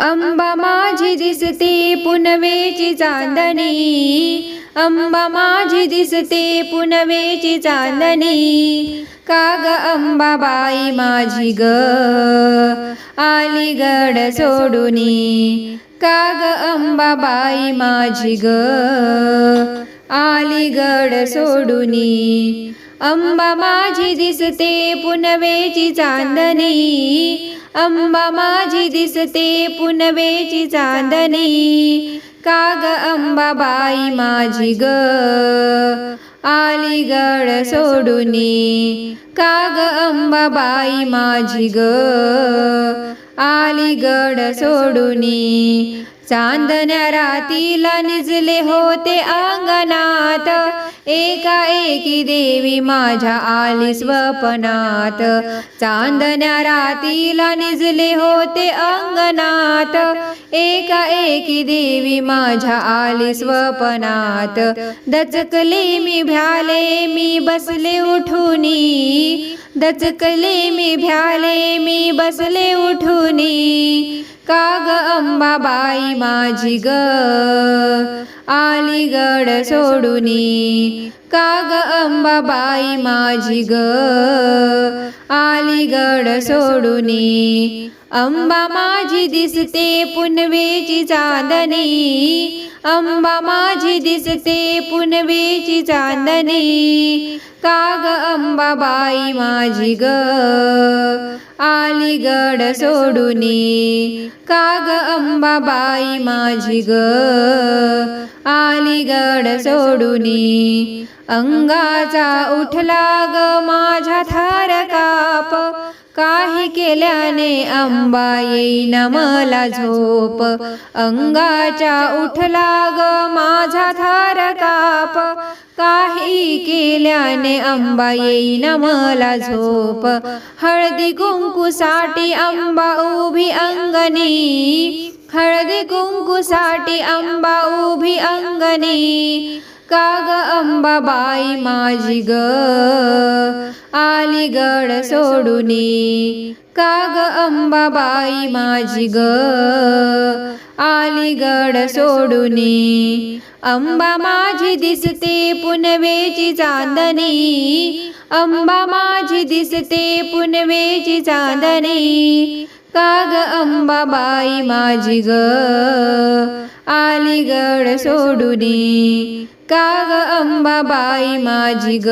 अंबा माझी दिसते पुनवेची चांदणी. अंबा माझी दिसते पुनवेची चांदणी. काग अंबाबाई माझी ग. आलीगड सोडूनी. काग अंबाबाई माझी ग. आलीगड सोडूनी. अंबा माझी दिसते पुनवेची चांदणी. अंबा माझी दिसते पुनवेची चांदणी. काग अंबाबाई माझी ग. आली गड सोडूनी. काग अंबाबाई माझी ग. आलीगड सोडूनी. चांदण्या रातीला निजले होते अंगणात. एका एकी देवी माझ्या आली स्वपनात. चांदण्या रातीला निजले होते अंगणात. एका एकी देवी माझ्या आली स्वपनात. दचकले मी भ्याले मी बसले उठूनी. दचकले मी भ्याले मी बसले उठूनी. काग अंबाबाई माझी ग. आलीगड गड का काग अंबाबाई माझी ग. आलीगड सोडूनी. अंबा माझी दिसते पुनवेची चांदणी. अंबा माझी दिसते पुनवेची चांदणी. काग अंबाबाई माझी ग. आलीगड सोडूनी. काग अंबाबाई माझी ग. आलीगड सोडूनी. अंगाचा उठला ग माझ्या थार काप. काही केल्याने अंबा येईन मला झोप. अंगाच्या उठला ग माझा थार काप. काही केल्याने अंबा येईन मला झोप. हळदी कुंकूसाठी अंबा उभी अंगणी. हळदी कुंकूसाठी अंबा उभी अंगणी. काग अंबाबाई माझी ग. आलीगड सोडूनी काग अंबाबाई माझी ग. आलीगड सोडूनी अंबा माझी दिसते पुनवेची चांदणी अंबा माझी दिसते पुनवेची चांदणी काग अंबाबाई माझी ग. आलीगड सोडूनी काग अंबाबाई माझी ग.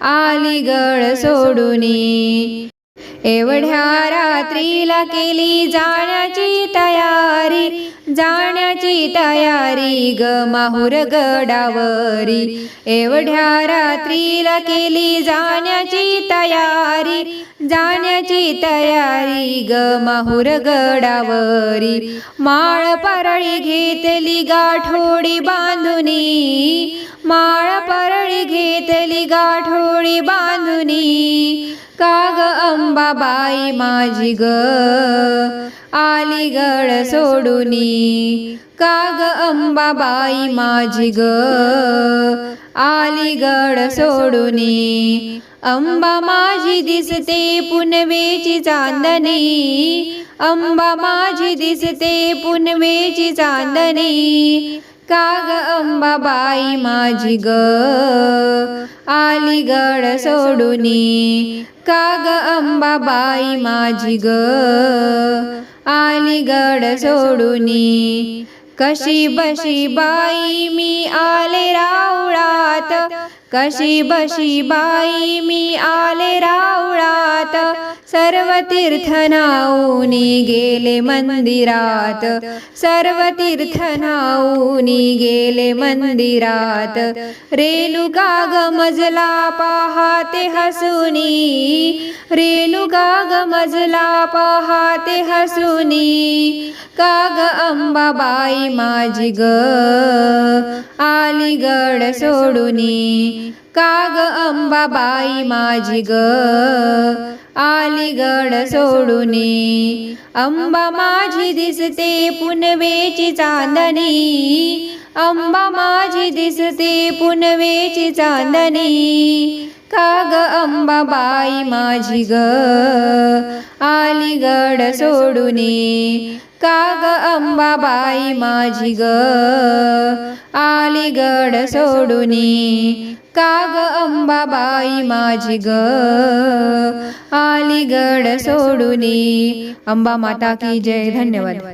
आली गड सोडूनी. एवढ्या रात्रीला केली जाण्याची तयारी जाण्याची तयारी ग माहूर गडावरी. एवढ्या रात्रीला केली जाण्याची तयारी जाण्याची तयारी ग माहूर गडावरी. माळ परळी घेतली गाठोडी बांधुनी माळ घेतली गाठोडी बांधुनी काग अंबाबाई माझी ग. आली गड सोडूनी. काग अंबाबाई माझी ग. आली गड सोडूनी. अंबा माझी दिसते पुनवेची चांदणी. अंबा माझी दिसते पुनवेची चांदणी. काग अंबाबाई माझी ग. आलीगड सोडूनी काग अंबाबाई माझी ग. आलीगड सोडूनी कशी बशी बाई मी आले रावळात. कशी बशी बाई मी आले रावळात. सर्व तीर्थ नाऊनी गेले मंदिरात. सर्व तीर्थ नाऊनी गेले मंदिरात. रेणुका ग मजला पाहाते हसुनी. रेणुका ग मजला पाहाते हसुनी. काग अंबाबाई माझी ग. आली गड सोडूनी काग अंबाबाई माझी ग. आलीगड सोडूनी अंबा माझी दिसते पुनवेची चांदणी. अंबा माझी दिसते पुनवेची चांदणी. काग अंबाबाई माझी ग. आलीगड सोडूनी काग अंबाबाई माझी ग. आलीगड सोडूनी काग अंबाबाई माझी ग. आलीगड सोडूनी अंबा माता की जय. धन्यवाद.